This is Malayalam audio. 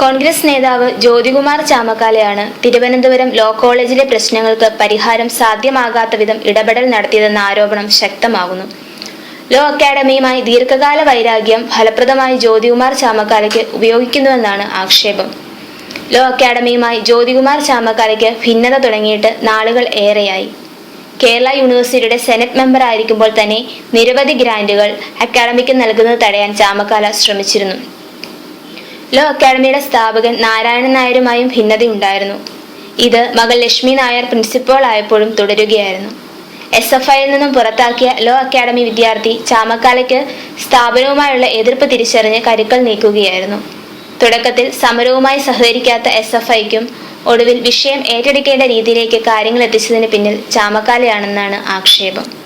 കോൺഗ്രസ് നേതാവ് ജ്യോതികുമാർ ചാമക്കാലയാണ് തിരുവനന്തപുരം ലോ കോളേജിലെ പ്രശ്നങ്ങൾക്ക് പരിഹാരം സാധ്യമാകാത്ത വിധം ഇടപെടൽ നടത്തിയതെന്ന ആരോപണം ശക്തമാകുന്നു. ലോ അക്കാഡമിയുമായി ദീർഘകാല വൈരാഗ്യം ഫലപ്രദമായി ജ്യോതികുമാർ ചാമക്കാലയ്ക്ക് ഉപയോഗിക്കുന്നുവെന്നാണ് ആക്ഷേപം. ലോ അക്കാഡമിയുമായി ജ്യോതികുമാർ ചാമക്കാലയ്ക്ക് ഭിന്നത തുടങ്ങിയിട്ട് നാളുകൾ ഏറെയായി. കേരള യൂണിവേഴ്സിറ്റിയുടെ സെനറ്റ് മെമ്പർ ആയിരിക്കുമ്പോൾ തന്നെ നിരവധി ഗ്രാൻഡുകൾ അക്കാഡമിക്ക് നൽകുന്നത് തടയാൻ ചാമക്കാല ശ്രമിച്ചിരുന്നു. ലോ അക്കാദമിയുടെ സ്ഥാപകൻ നാരായണൻ നായരുമായും ഭിന്നതയുണ്ടായിരുന്നു. ഇത് മകൾ ലക്ഷ്മി നായർ പ്രിൻസിപ്പൽ ആയപ്പോഴും തുടരുകയായിരുന്നു. എസ് എഫ് ഐയിൽ നിന്നും പുറത്താക്കിയ ലോ അക്കാദമി വിദ്യാർത്ഥി ചാമക്കാലയ്ക്ക് സ്ഥാപനവുമായുള്ള എതിർപ്പ് തിരിച്ചറിഞ്ഞ് കരുക്കൾ നീക്കുകയായിരുന്നു. തുടക്കത്തിൽ സമരവുമായി സഹകരിക്കാത്ത എസ് എഫ് ഐക്കും ഒടുവിൽ വിഷയം ഏറ്റെടുക്കേണ്ട രീതിയിലേക്ക് കാര്യങ്ങൾ എത്തിച്ചതിന് പിന്നിൽ ചാമക്കാലയാണെന്നാണ് ആക്ഷേപം.